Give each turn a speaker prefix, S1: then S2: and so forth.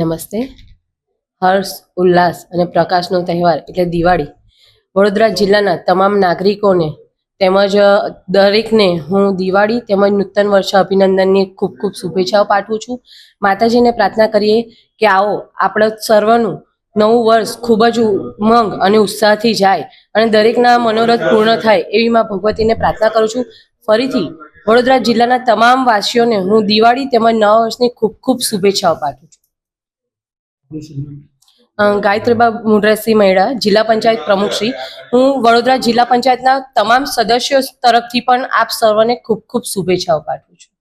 S1: નમસ્તે. હર્ષ, ઉલ્લાસ અને પ્રકાશનો તહેવાર એટલે દિવાળી. વડોદરા જિલ્લાના તમામ નાગરિકોને તેમજ દરેકને હું દિવાળી તેમજ નૂતન વર્ષ અભિનંદનની ખૂબ ખૂબ શુભેચ્છાઓ પાઠવું છું. માતાજીને પ્રાર્થના કરીએ કે આવો આપણે સર્વનું નવું વર્ષ ખૂબ જ ઉમંગ અને ઉત્સાહથી જાય અને દરેકના મનોરથ પૂર્ણ થાય એવી માં ભગવતીને પ્રાર્થના કરું છું. ફરીથી વડોદરા જિલ્લાના તમામ વાસીઓને હું દિવાળી તેમજ નવા વર્ષની ખૂબ ખૂબ શુભેચ્છાઓ પાઠવું છું. ગાયત્રીબા મુંડરસિંહ મહેડા જિલ્લા પંચાયત પ્રમુખ શ્રી. હું વડોદરા જિલ્લા પંચાયતના તમામ સદસ્યો તરફથી પણ આપ સર્વને ખૂબ ખૂબ શુભેચ્છાઓ પાઠવું છું.